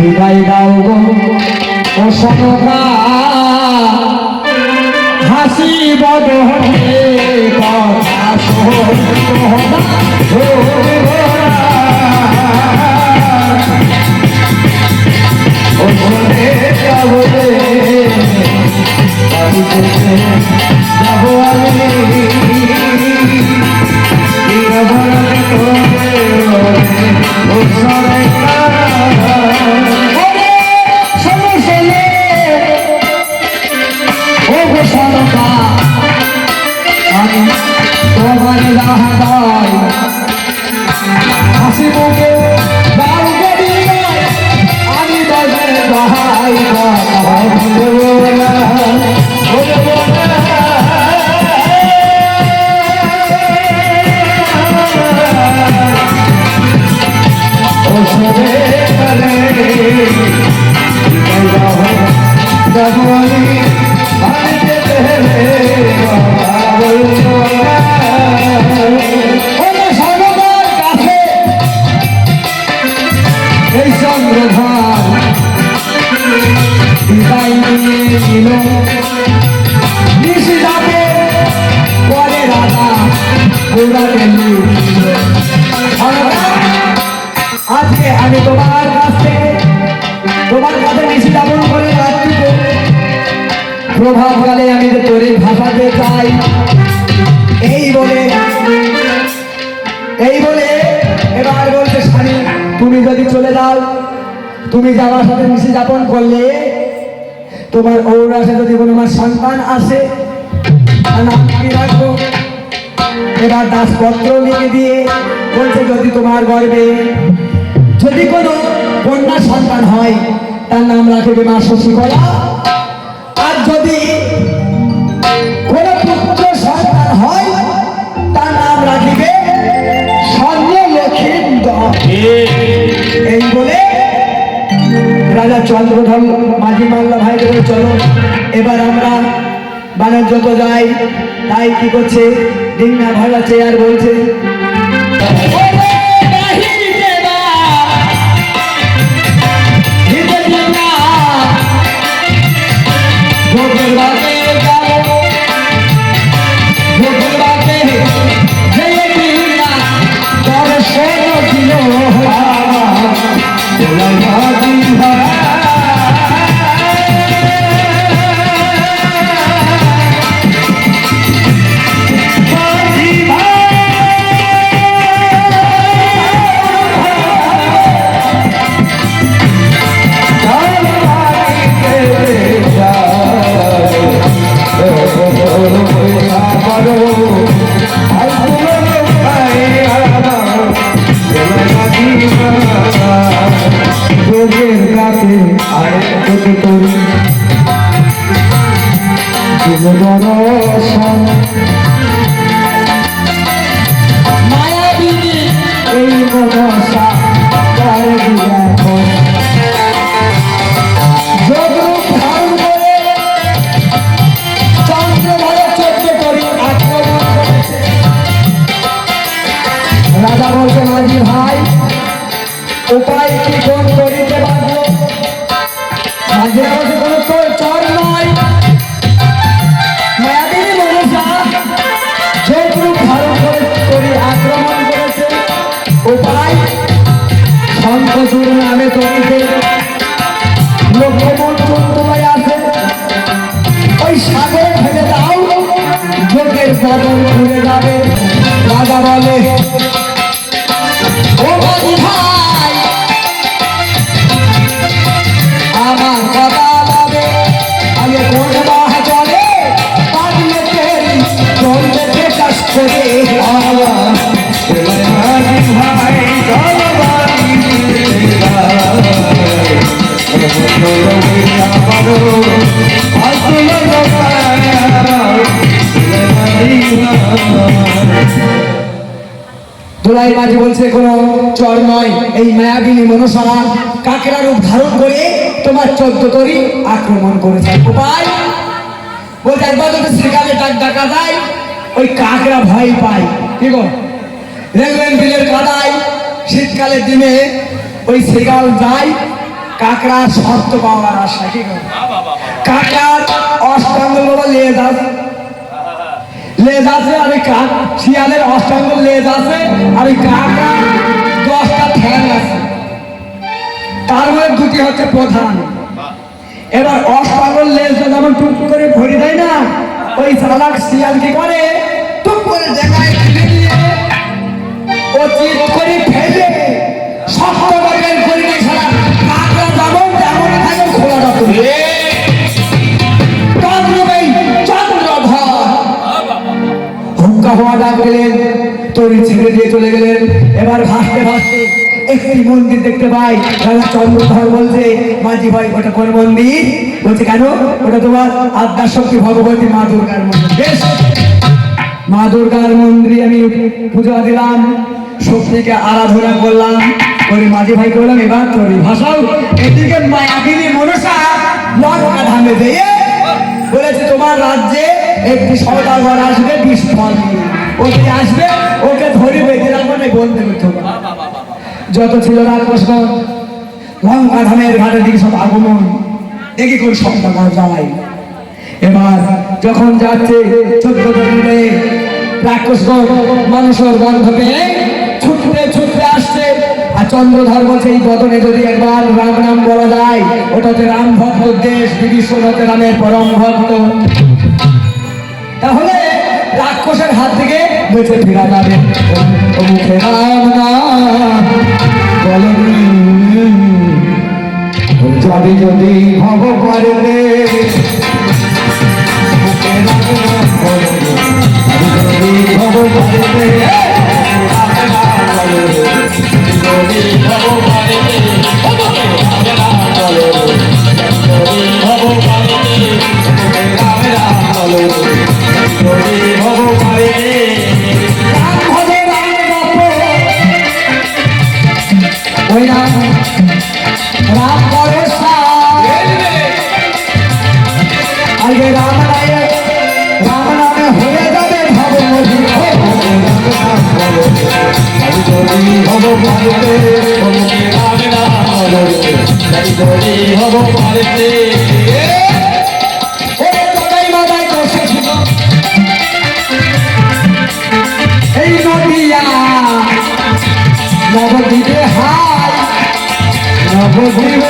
বিদায় দাও গো ও সমকা হাসি বদনে কথা সোহনা এই নিশি যাবে পরে আজকে আমি তোমার কাছ, তোমার কাছে নিশি করে রাত্রিতে প্রভাবকালে আমি যে তোরে ভাসাতে চাই। এই বলে এই বলে, এবার বলছে, স্বামী, তুমি যদি চলে যাও, তুমি যাওয়ার সাথে মিশে যাপন করলে তোমার ঔরাসে যদি কোনো আমার সন্তান আসে রাখব? এবার দাসপত্র লিখে দিয়ে বলছে, যদি তোমার গর্বে যদি কোনো কন্যা সন্তান হয়, তার নাম রাখবে মা শশীকলা। আর যদি কোনো পুত্র সন্তান হয়, তার নাম রাখিবে স্বর্ণ বলে রাজা চন্দ্রধন মাঝি মাল্লা ভাই বলে চলো। এবার আমরা বানার বাণিজ্য যাই, তাই কি করছে? ডিঙ্গা ভাড়া চেয়ার বলছে। মাঝে বলছে কোনো চর নয় মায়াবিনী মনসা ধারণ করে আক্রমণ করেছে উপায় শঙ্খচূড় নামে তরিতে লক্ষ্যমণ চন্দ্রময় আছে, ওই সাগরে ফেলে দাও যোগের বদল ঘুরে যাবে। রাজা দোলাই মাঝি বলছে, কোনো চর নয়, এই মায়াবিনী মনসা কাকেরা রূপ ধারণ করে তোমার চোদ্দ তরি আক্রমণ করেছে। উপায়? বলছে, একবার যদি শ্রীকালে ডাক ডাকা যায়, ওই কাকরা ভয় পায়। কি গো? বিলের কাদায় শীতকালের দিনে ওই শ্রীকাল যায় কাকড়ার শর্ত পাওয়ার আশা কি কাকার অষ্টাঙ্গ লেজ আছে লেজ আছে আর কাক শিয়ালের অষ্টাঙ্গ লেজ আছে আর কাকড়া দশটা আছে। তার মধ্যে দুটি হচ্ছে প্রধান। এবার অষ্টাঙ্গ লেজটা যেমন টুক করে ভরি দেয় না, ওই চালাক শিয়াল কি করে? টুক করে দিয়ে ও চিত করে ফেলে, শক্ত তরি ছেড়ে দিয়ে চলে গেলেন। এবার ভাসতে ভাসতে একটি মন্দির দেখতে পাই। রাজা চন্দ্রধর বলছে, মাঝি ভাই, ওটা কোন মন্দির? বলছে, কেন? ওটা তোমার আদ্যা শক্তি ভগবতী মা দুর্গার মন্দির। বেশ, মা দুর্গার মন্দিরে আমি পূজা দিলাম শক্তিকে আরাধনা করলাম। করে মাঝি ভাই করলাম এবার তরি ভাষাও এদিকে মায়াবিনী মনসা লঙ্কা ধামে দিয়ে বলেছে, তোমার রাজ্যে একটি সৌদাগর আসবে বিষ ফল নিয়ে ও যদি আসবে ওকে ধরে বেঁধে রাখব না বলতে করতে যত ছিল রাজকৃষ্ণ লঙ্কা ধামের ঘাটের দিকে সব আগমন। দেখি কোন সৌদাগর জ্বালাই এবার যখন যাচ্ছে চোদ্দ দিনে রাক্ষসগণ মানুষের গন্ধ পেয়ে ছুটতে ছুটতে আসছে। আর চন্দ্রধর বলছে, এই বদনে যদি একবার রাম নাম বলা যায় ওটা হচ্ছে রাম ভক্ত দেশ বিশ্বনাথ রামের পরম ভক্ত। তাহলে রাক্ষসের হাত থেকে বেঁচে ফেরা যাবে। মুখে রাম না বলনি যদি যদি ভব পারবে কষে ছিল এই নদিয়া নবদ্বীপে হাই নবদ্বীপে